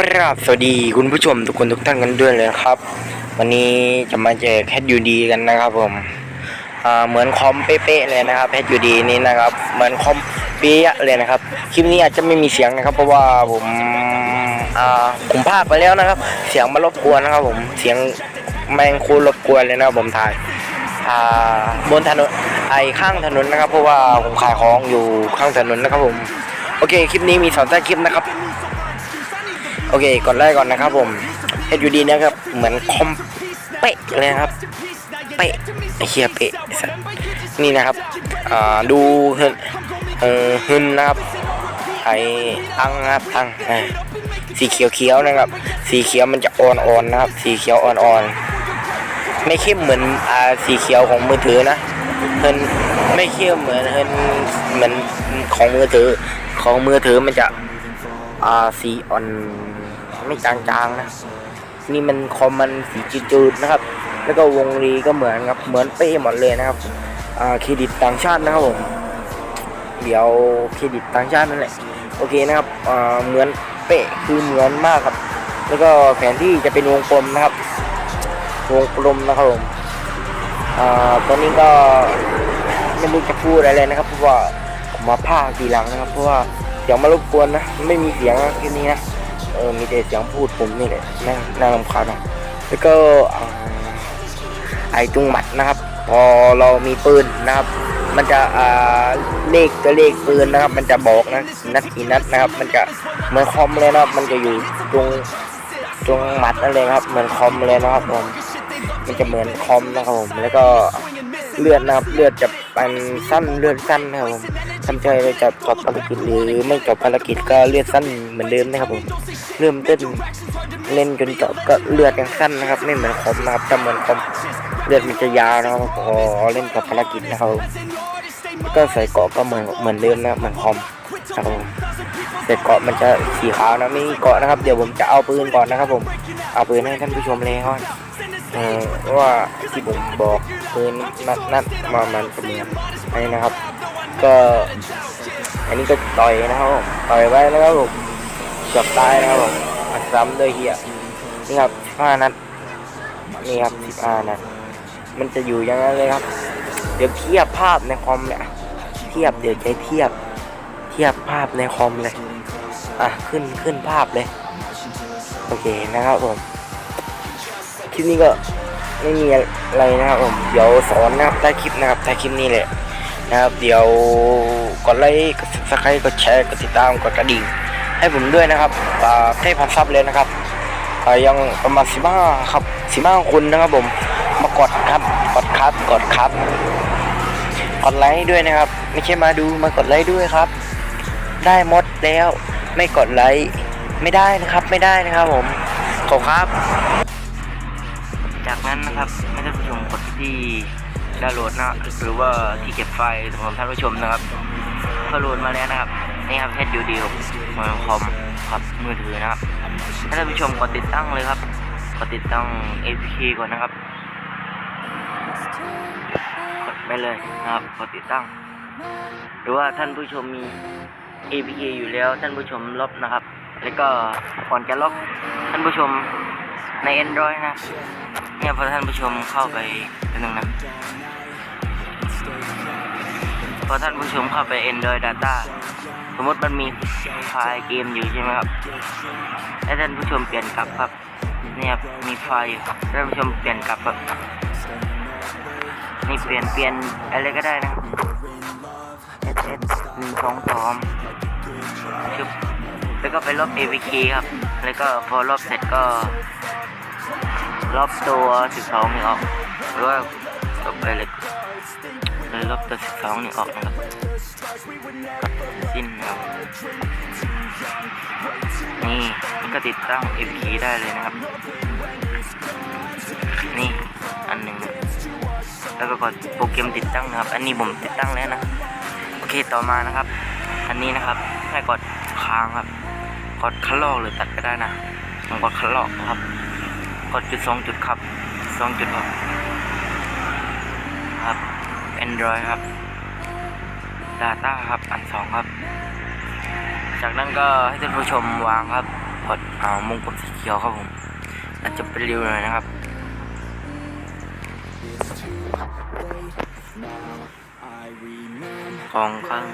ครับสวัสดีคุณผู้ชมทุกคนทุกท่านกันด้วยเลยครับ วันนี้จะมาแจกแฮดยูดีกันนะครับผมเหมือนคอมเป๊ะๆเลยนะครับแฮดยูดีนี้นะครับเหมือนคอมเป๊ะเลยนะครับคลิปนี้อาจจะไม่มีเสียงนะครับ เพราะว่าผมอ่าผมพากไปแล้วนะครับ เสียงมารบกวนนะครับ ผมเสียงแมงคูรบกวนเลยนะครับผมถ่ายบนถนนไอข้างถนนนะครับ เพราะว่าผมขายของอยู่ข้างถนนนะครับผมโอเคคลิปนี้มีสอนใต้คลิปนะครับ โอเคก่อนแรกก่อนนะครับผม HUD เนะครับ เหมือนคอมเป๊ะเลยนะครับ เป๊ะเชียเป๊ะนี่นะครับดูเฮินเออฮึนนะครับไออังนะครับอังสีเขียวเขียวๆนะครับ สีเขียวมันจะอ่อนๆนะครับ สีเขียวอ่อนๆไม่เข้มเหมือนอ่าสีเขียวของมือถือนะเฮินไม่เข้มเหมือนเฮินเหมือนของมือถือของมือถือมันจะ อ่าสีอ่อนไม่จางๆนะ นี่มันคอมมันสีจืดๆนะครับ แล้วก็วงรีก็เหมือนครับเหมือนเป้หมดเลยนะครับอ่าเครดิตต่างชาตินะครับผมเดี๋ยวเครดิตต่างชาตินั่นแหละโอเคนะครับอ่าเหมือนเป๊ะคือเหมือนมากครับ แล้วก็แผนที่จะเป็นวงกลมนะครับ วงกลมนะครับผมอ่าตอนนี้ก็ไม่รู้จะพูดอะไรนะครับ เพราะว่าผมมาพาคทีหลังนะครับ เพราะว่า สียงมารบกวนนะไม่มีเสียงนะที่นี้นะเออมีแต่เสียงพูดผมนี่แหละน่าน่ารำคาญนะแล้วก็ไอ้ตุงหมัดนะครับ พอเรามีปืนนะครับ มันจะอ่าเลขตัวเลขปืนนะครับ มันจะบอกนะนัดกี่นัดนะครับ มันจะเหมือนคอมเลยนะครับ มันจะอยู่ตรงตรงหมัดนั่นเลยครับ เหมือนคอมเลยนะครับผมมันจะเหมือนคอมนะครับผมแล้วก็เลือดนะครับเลือดจะเป็นสั้นเลือดสั้นนะครับผม ทำใจเลยจะจบภารกิจหรือไม่จบภารกิจก็เลือดสั้นเหมือนเดิมนะครับผมเริ่มต้นเล่นจนจบก็เลือดยังสั้นนะครับ ไม่เหมือนคอมนะครับถ้าเหมือนคอมเลือดมันจะยาวนะครับพอเล่นกับภารกิจนะครับก็ใส่เกาะก็เหมือนเหมือนเดิมนะครับเหมือนคอมนะครับผมใส่เกาะมันจะสีขาวนะไม่มีเกาะนะครับ เดี๋ยวผมจะเอาปืนก่อนนะครับ ผมเอาปืนให้ท่านผู้ชมเลยครับเอ่อว่าที่ผมบอกคือนัดนัดมามันจะเหมือนให้นะครับ ก็อันนี้ก็ต่อยนะครับผมต่อยไว้นะครับผมเกือบตายนะครับผมอัดซ้ำด้วยเฮียนี่ครับห้านัดนี่ครับสิบห้านัดมันจะอยู่อย่างนั้นเลยครับ เดี๋ยวเทียบภาพในคอมเนี่ยเทียบเดี๋ยวจะเทียบ เทียบภาพในคอมเลยอะขึ้นขึ้นภาพเลยโอเคนะครับผมคลิปนี้ก็ไม่มีอะไรนะครับผม เดี๋ยวสอนนะครับใต้คลิปนะครับใต้คลิปนี้แหละ นะครับเดี๋ยวกดไลค์กดซับสไครต์กดแชร์กดติดตามกดกระดิ่ง ให้ผมด้วยนะครับให้พันซับเลยนะครับยังประมาณสิบห้าครับสิบห้าคนนะครับผมมากดครับกดครับกดครับกดไลค์ด้วยนะครับ ไม่ใช่มาดูมากดไลค์ด้วยครับ ได้หมดแล้วไม่กดไลค์ไม่ได้นะครับไม่ได้นะครับผมขอบครับ จากนั้นนะครับให้ท่านผู้ชมกดที่ ดาวน์โหลดนะหรือว่าที่เก็บไฟล์ของท่านผู้ชมนะครับพอโหลดมาแล้วนะครับนี่ครับ HUD เหมือนคอมครับมือถือนะครับท่านผู้ชมกดติดตั้งเลยครับกดติดตั้ง APK ก่อนนะครับกดไปเลยนะครับกดติดตั้ง หรือว่าท่านผู้ชมมี APK อยู่แล้วท่านผู้ชมลบนะครับ แล้วก็ก่อนจะลบท่านผู้ชมใน Android นะ เนี่ยพอท่านผู้ชมเข้าไปเป็นหนึ่งนะพอท่านผู้ชมเข้าไป Android Data สมมติมันมีไฟล์เกมอยู่ใช่ไหมครับให้ท่านผู้ชมเปลี่ยนกลับครับเนี่ยครับมีไฟล์ท่านผู้ชมเปลี่ยนกลับครับนี่เปลี่ยนเปลี่ยนอะไรก็ได้นะ S S หนึ่งสองสองชึบแล้วก็ไปลบ APK ครับ แล้วก็พอลบเสร็จก็ ลบตัว12นี่ออกหรือว่าลบไปเลยเลยลบตัว12นี่ออกนะครับกับสิ้นครับนี่มันก็ติดตั้ง MK ได้เลยนะครับ นี่อันหนึ่งแล้วก็กดโปรแกรมติดตั้งนะครับ อันนี้ผมติดตั้งแล้วนะโอเคต่อมานะครับ อันนี้นะครับให้กดค้างครับกดคัดลอกหรือตัดก็ได้นะผมกดคัดลอกนะครับ กดจุดสองจุดครับสองจุดครับครับ Android ครับ Data ครับอันสองครับ จากนั้นก็ให้ท่านผู้ชมวางครับกดเอามงกุฎสีเขียวครับผมอาจจะเป็นริ้วหน่อยนะครับของข้าง